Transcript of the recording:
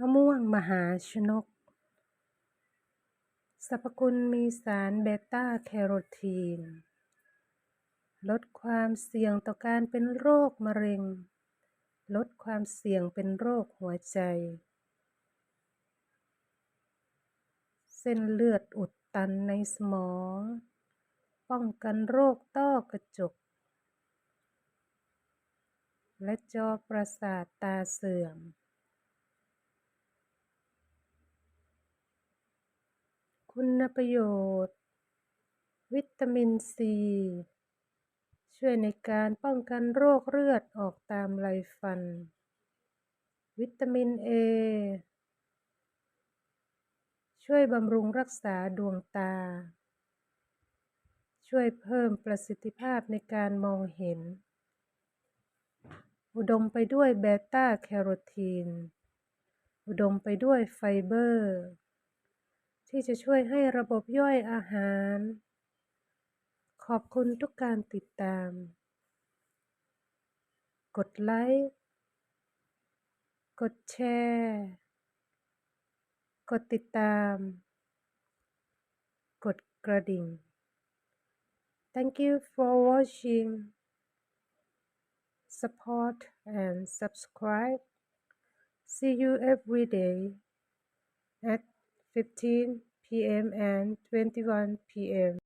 มะม่วงมหาชนก สรรพคุณมีสารเบต้าแคโรทีน ลดความเสี่ยงต่อการเป็นโรคมะเร็ง ลดความเสี่ยงเป็นโรคหัวใจ เส้นเลือดอุดตันในสมอง ป้องกันโรคต้อกระจก และจอประสาทตาเสื่อม คุณประโยชน์ วิตามินซี ช่วยในการป้องกันโรคเลือดออกตามไรฟัน วิตามินเอช่วยบำรุงรักษาดวงตา ช่วยเพิ่มประสิทธิภาพในการมองเห็น อุดมไปด้วยเบต้าแคโรทีน อุดมไปด้วยไฟเบอร์ ที่จะช่วยให้ระบบย่อยอาหาร ขอบคุณทุกการติดตาม กดไลค์ กดแชร์ กดติดตาม กดกระดิ่ง Thank you for watching support and subscribe see you every day at 15 p.m. and 21 p.m.